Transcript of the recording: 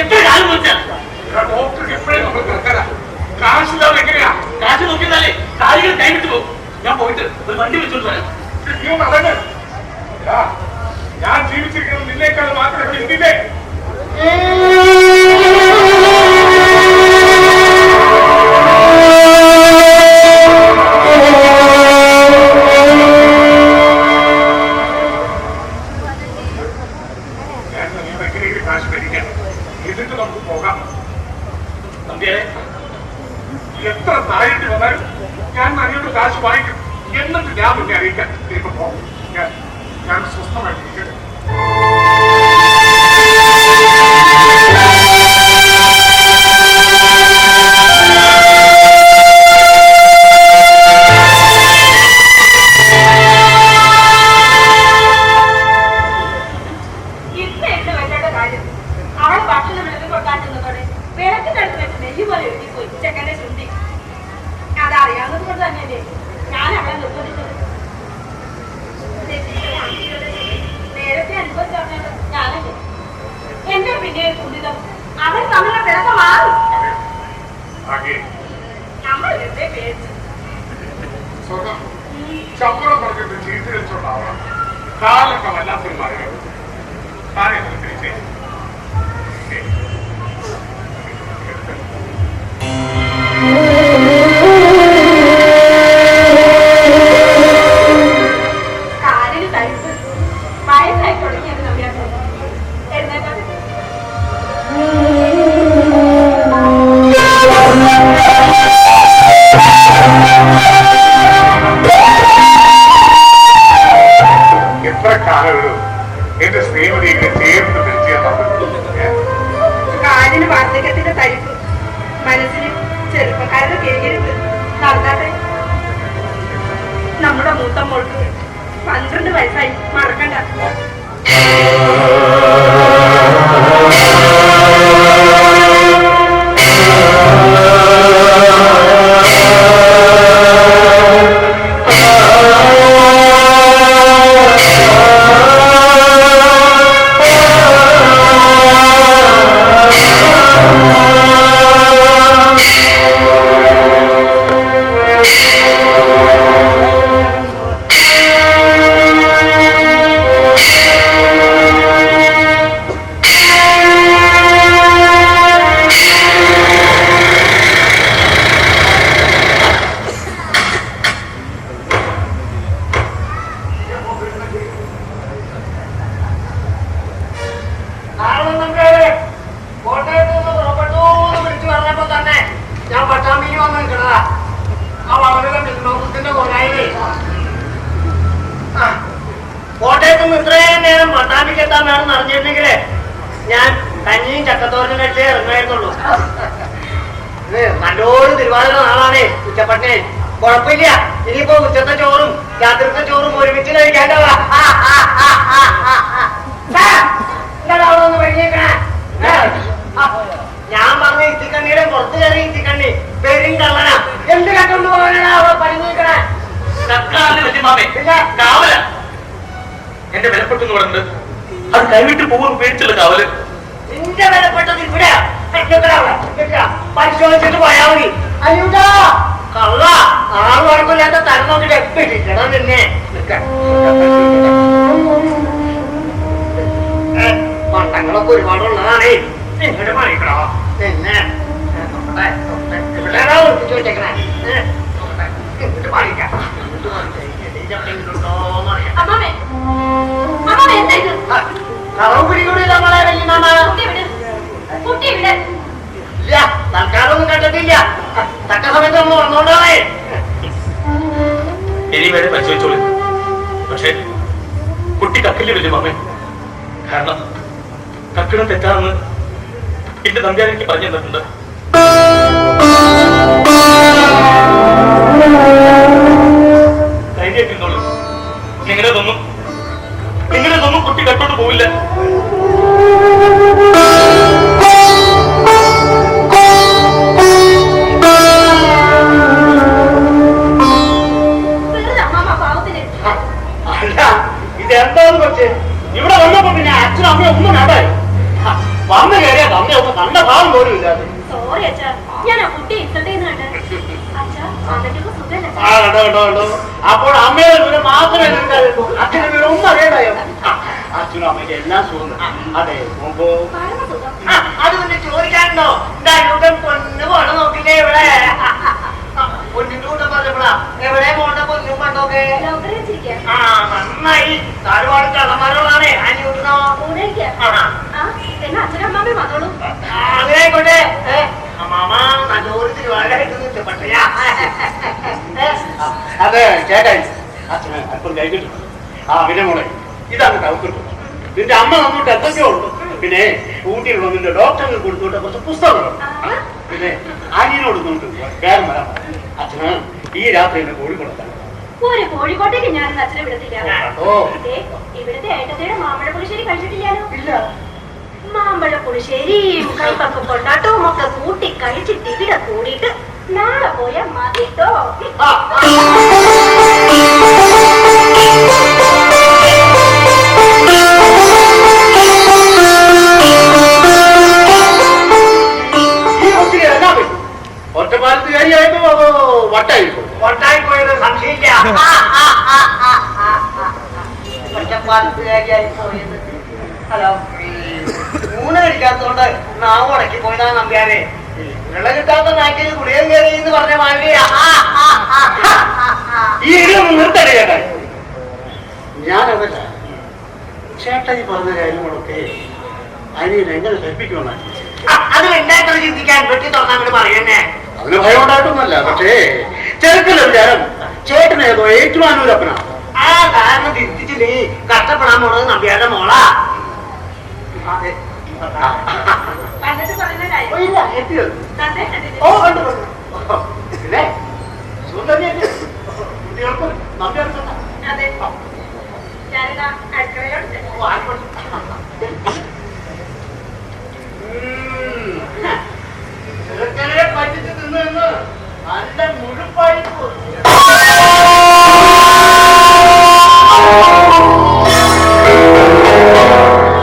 എത്ര കാലം വെച്ചാ ഡോക്ടർക്ക് എപ്പോഴും നമ്മൾ തിരക്കല കാശില്ലാതെ എങ്ങനെയാ? കാശ് നോക്കിയാലേ കാര്യങ്ങൾ കൈവിട്ട് പോകും. ഞാൻ പോയിട്ട് ഒരു വണ്ടി വെച്ചോണ്ട് വരാം. നീ. എടാ, ഞാൻ ജീവിച്ചിരിക്കുന്നത് നിന്നേക്കാൾ മാത്രമേ എങ്ങനെയെങ്കിലും കാശ് മേടിക്കാം. എന്നിട്ട് നമുക്ക് പോകാം. നമ്പ്യാരെ എത്ര താഴേണ്ടി വന്നാലും ഞാൻ നല്ലൊരു കാശ് വാങ്ങിക്കും എന്നിട്ട് ഞാൻ പിന്നെ അറിയിക്കാം നീ ഇപ്പൊ പോകും. ഞാൻ ഞാൻ സ്വസ്ഥമായിട്ട് കാര്യം? അവളെ ഭക്ഷണം വിളമ്പി കൊടുക്കാൻ ചെന്നതോടെ വിളക്കിനടുത്ത് വെച്ച് നെയ്യ് പോലെ എഴുതിപ്പോയി ചെക്കന്റെ ചുണ്ടി. അതറിയാവുന്നത് കൊണ്ട് തന്നെയല്ലേ ഞാൻ അവളെ നിർബന്ധിച്ചത്. നേരത്തെ അനുഭവിച്ചറിഞ്ഞത് ഞാനല്ലേ? എന്റെ പിന്നെ ഒരു കുണ്ടിതം അവൾ തമ്മിലുള്ള പിണക്കം മാറും. നമ്മൾ വെറുതെ പേടിച്ചു. ശമ്പളം പറഞ്ഞിട്ട് ചീട്ട് വെച്ചോണ്ടാവാം കാലൊക്കെ വല്ലാത്തൊരു വാർദ്ധക്യത്തിന്റെ തരിപ്പ് മനസ്സിന് ചെറുപ്പക്കാരുടെ കേരളത്തിൽ നടന്നാട്ടെ നമ്മുടെ മൂത്ത മോൾക്ക് പന്ത്രണ്ട് വയസ്സായി മറക്കണ്ട. വന്ന് നിൽക്കണതാ ആ വളരെ മിൽമത്തിന്റെ കൊണ്ടായി കോട്ടയത്ത് നിന്ന് ഇത്രയും നേരം പട്ടാമ്പിക്ക് എത്താമെന്നാണ് അറിഞ്ഞിരുന്നെങ്കിൽ ഞാൻ കഞ്ഞിയും ചക്കത്തോരനും കഴിച്ചേ ഇറങ്ങായിരുന്നുള്ളൂ ഇത് നല്ലൊരു തിരുവാതിര നാളാണേ ഉച്ചപ്പട്ടിനെ കുഴപ്പമില്ല. ഇനിയിപ്പോ ഉച്ചത്തെ ചോറും രാത്രിത്തെ ചോറും ഒരുമിച്ച് കഴിക്കാണ്ടവാ എന്റെ വിലപ്പെട്ടെന്ന് പറഞ്ഞത് അത് കൈവിട്ട് പോകും പേടിച്ചുള്ള കാവൽ. നിന്റെ വിലപ്പെട്ടത് ഇവിടെ. പരിശോധിച്ചിട്ട് പോയാ മതി. അയ്യൂട്ടാ കള്ള. ആറ് കുഴപ്പമില്ലാത്ത തരം നോക്കിട്ട് എപ്പിട്ടില്ലടാ നിന്നെ. പണ്ടങ്ങളൊക്കെ ഒരുപാടുള്ളതാണേ. നിങ്ങളുടെ പണിക്കണോ പിന്നെ ഏ, നോക്കട്ടെ, ഇവിടെ കുട്ടി ഇവിടെ ഇല്ല തൽക്കാലം ഒന്നും കണ്ടിട്ടില്ല തക്ക സമയത്ത് ഒന്ന് വന്നോണ്ടാണേ ഇനി വേണേ പരിശോധിച്ചോളൂ. പക്ഷേ കുട്ടി കക്കില്ല വരും മാമേ. കാരണം കക്കിടം തെറ്റാണെന്ന് എന്റെ നമ്പ്യാർ എനിക്ക് പറഞ്ഞു തന്നിട്ടുണ്ട്. പോവില്ല. ഇതെന്താന്ന് പക്ഷേ? ഇവിടെ വന്നപ്പോ പിന്നെ അച്ഛനും അമ്മയും ഒന്നും കണ്ടായി. വന്ന് കയറിയാ തന്നെ ഒന്ന് കണ്ട ഭാവം പോലും ഇല്ലാതെ. സോറി അച്ഛാ ഞാൻ ആ കുട്ടി ഇൻസൾട്ട് ചെയ്യുന്ന കണ്ട്. അച്ഛാ അമ്മയ്ക്കൊക്കെ സുഖല്ലേ? ആ കണ്ടോ കണ്ടോ കണ്ടോ. അപ്പോൾ അമ്മയുടെ വീട് മാത്രമേ നിൽക്കാറുള്ളൂ അച്ഛന്റെ ഒന്നും അറിയണ്ടായോ? അച്ഛനും അമ്മയ്ക്ക് എല്ലാം സുഖം. അതെ പോകുമ്പോ അത് പിന്നെ ചോദിക്കാനുണ്ടോ? എന്തായാലും പൊന്നു പോണ നോക്കില്ലേ ഇവിടെ. പൊന്നിന്റെ കൂട്ടം പറഞ്ഞപ്പോഴാ. എവിടെ പോണ്ട പൊന്നും പണ്ടൊക്കെ? ഡോക്ടറെ വെച്ചിരിക്കാം. ആ നന്നായി. കള്ളന്മാരോടാണ് അനിയൂട്ടണോ അങ്ങനെയായിക്കോട്ടെ അമ്മാമ നല്ലൊരു തിരുവാതിരായിട്ട് അതെ ചേട്ടായി അച്ഛനെ അല്പം കഴിഞ്ഞിട്ട് ആ പിന്നെ മോളെ ഇതാണ് കൗക്കിട്ടു നിന്റെ അമ്മ നന്നോട്ട് എന്തൊക്കെയോ ഉണ്ട്. പിന്നെ ഊട്ടിയിലുള്ള നിന്റെ ഡോക്ടറിന് കൊടുത്തോട്ട് കുറച്ച് പുസ്തകങ്ങളുണ്ട് പിന്നെ അനിയനോട് നോട്ട് വേറെ വരാം അച്ഛന് ഈ രാത്രി എന്നെ കോഴിക്കോട് ഒരു കോഴിക്കോട്ടേക്ക് ഞാൻ അച്ഛനെ വിടത്തില്ല. ഇവിടുത്തെ ഏട്ടത്തിയുടെ മാമ്പഴ പുളിശ്ശേരി കഴിച്ചിട്ടില്ലാലോ ഇല്ല. മാമ്പഴ പുളിശ്ശേരിയും കൈപ്പൊക്കെ കൊണ്ടാട്ടവും ഒക്കെ കൂട്ടി കഴിച്ചിട്ട് ഇവിടെ കൂടിയിട്ട് നാളെ പോയാ മതിട്ടോ പോയത് ഹലോ. ഊണ് കഴിക്കാത്തോണ്ട് നാവ് ഉടക്കി പോയതാ നമ്പ്യാരെ. വെള്ളം കിട്ടാത്ത നാക്കി കുടിയം കയറി എന്ന് പറഞ്ഞ ഈ ഇടിയൊന്ന് നിർത്തണേ ചേട്ടാ ഞാനതല്ല. ചേട്ടാ ഈ പറഞ്ഞ കാര്യങ്ങളൊക്കെ അതിനെ എങ്ങനെ കൽപ്പിക്കുമെന്നാണ് അത് ഉണ്ടായിട്ടൊരു ചിന്തിക്കാൻ വെട്ടി തുറന്നാൽ പറയുന്നേ അതിന് ഭയം ഉണ്ടായിട്ടൊന്നുമല്ല പക്ഷേ ചെറുക്കല്ല വിചാരം ചേട്ടനേതോ ഏറ്റുമാനൂരപ്പനാ. ആ ധാരണ തിരുത്തിച്ചില്ലെങ്കിൽ കഷ്ടപ്പെടാൻ പോണത് നമ്പ്യാരുടെ മോളാ. ഓ കണ്ടു പിന്നെ? സുന്ദരിയല്ലേ കുട്ടികൾക്കും നമ്പ്യാർക്കല്ല അടുക്കളയോട് ആയിക്കോട്ടെ.